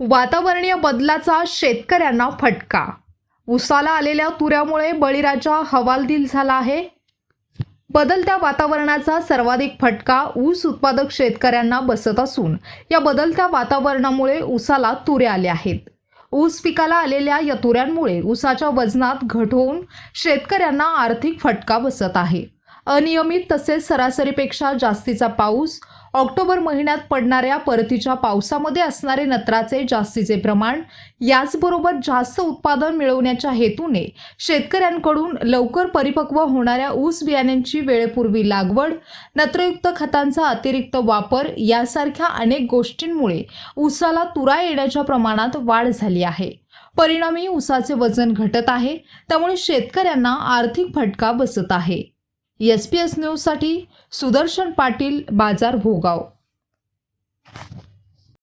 वातावरणीय बदलाचा शेतकऱ्यांना फटका. उसाला आलेल्या तुऱ्यामुळे बळीराजा हवालदिल झाला आहे. बदलत्या वातावरणाचा सर्वाधिक फटका ऊस उत्पादक शेतकऱ्यांना बसत असून या बदलत्या वातावरणामुळे ऊसाला तुरे आले आहेत. ऊस पिकाला आलेल्या या तुऱ्यांमुळे ऊसाच्या वजनात घट होऊन शेतकऱ्यांना आर्थिक फटका बसत आहे. अनियमित तसेच सरासरीपेक्षा जास्तीचा पाऊस. ऑक्टोबर महिन्यात पडणाऱ्या परतीच्या पावसामध्ये असणारे नत्राचे जास्तीचे प्रमाण. याचबरोबर जास्त उत्पादन मिळवण्याच्या हेतूने शेतकऱ्यांकडून लवकर परिपक्व होणाऱ्या ऊस बियाण्यांची वेळेपूर्वी लागवड नत्रयुक्त खतांचा अतिरिक्त वापर यासारख्या अनेक गोष्टींमुळे ऊसाला तुरा येण्याच्या प्रमाणात वाढ झाली आहे. परिणामी ऊसाचे वजन घटत आहे. त्यामुळे शेतकऱ्यांना आर्थिक फटका बसत आहे. एस पी एस न्यूजसाठी सुदर्शन पाटील बाजार भोगाव.